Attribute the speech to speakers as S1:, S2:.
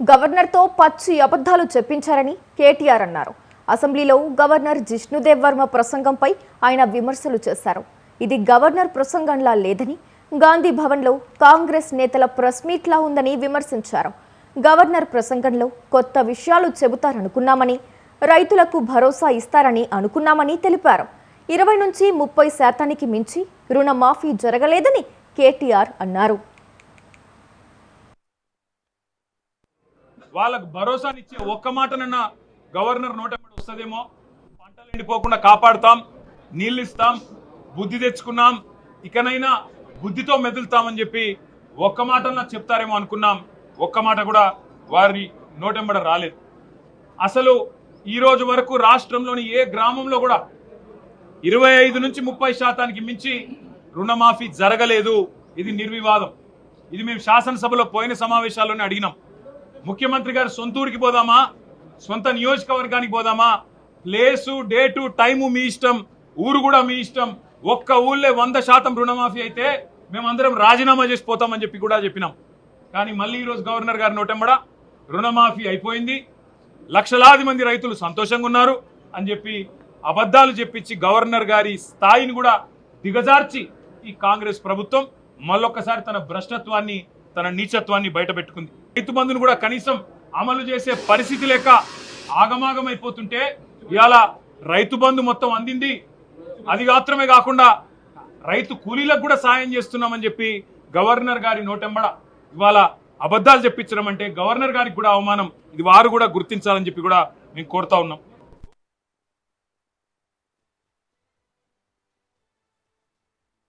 S1: గవర్నర్తో పచ్చి అబద్ధాలు చెప్పించారని కేటీఆర్ అన్నారు. అసెంబ్లీలో గవర్నర్ జిష్ణుదేవ్ వర్మ ప్రసంగంపై ఆయన విమర్శలు చేశారు. ఇది గవర్నర్ ప్రసంగంలా లేదని గాంధీ భవన్లో కాంగ్రెస్ నేతల ప్రెస్ మీట్లా ఉందని విమర్శించారు. గవర్నర్ ప్రసంగంలో కొత్త విషయాలు చెబుతారనుకున్నామని రైతులకు భరోసా ఇస్తారని అనుకున్నామని తెలిపారు. ఇరవై నుంచి ముప్పై శాతానికి మించి రుణమాఫీ జరగలేదని కేటీఆర్ అన్నారు.
S2: వాళ్ళకు భరోసానిచ్చే ఒక్క మాటనన్నా గవర్నర్ నోటెంబడి వస్తుందేమో? పంటలు ఎండిపోకుండా కాపాడుతాం నీళ్ళు ఇస్తాం బుద్ధి తెచ్చుకున్నాం ఇకనైనా బుద్ధితో మెదులుతామని చెప్పి ఒక్క మాటన్నా చెప్తారేమో అనుకున్నాం. ఒక్క మాట కూడా వారి నోటెంబడ రాలేదు. అసలు ఈ రోజు వరకు రాష్ట్రంలోని ఏ గ్రామంలో కూడా ఇరవై ఐదు నుంచి ముప్పై శాతానికి మించి రుణమాఫీ జరగలేదు. ఇది నిర్వివాదం. ఇది మేము శాసనసభలో పోయిన సమావేశాల్లోనే అడిగినాం. ముఖ్యమంత్రి గారు సొంతూరికి పోదామా? సొంత నియోజకవర్గానికి పోదామా? ప్లేసు డేటు టైము మీ ఇష్టం. ఊరు కూడా మీ ఇష్టం. ఒక్క ఊళ్ళే వంద శాతం రుణమాఫీ అయితే మేమందరం రాజీనామా చేసి పోతామని చెప్పి కూడా చెప్పినాం. కానీ మళ్ళీ ఈరోజు గవర్నర్ గారి నోటెంబడ రుణమాఫీ అయిపోయింది. లక్షలాది మంది రైతులు సంతోషంగా ఉన్నారు అని చెప్పి అబద్ధాలు చెప్పించి గవర్నర్ గారి స్థాయిని కూడా దిగజార్చి ఈ కాంగ్రెస్ ప్రభుత్వం మళ్ళొక్కసారి తన భ్రష్టత్వాన్ని తన నీచత్వాన్ని బయటపెట్టుకుంది. రైతు బంధును కూడా కనీసం అమలు చేసే పరిస్థితి లేక ఆగమాగమైపోతుంటే ఇవాళ రైతు బంధు మొత్తం అందింది. అది మాత్రమే కాకుండా రైతు కూలీలకు కూడా సాయం చేస్తున్నామని చెప్పి గవర్నర్ గారి నోటెంబడ ఇవాళ అబద్ధాలు చెప్పించడం అంటే గవర్నర్ గారికి కూడా అవమానం. ఇది వారు కూడా గుర్తించాలని చెప్పి కూడా మేము కోరుతా ఉన్నాం.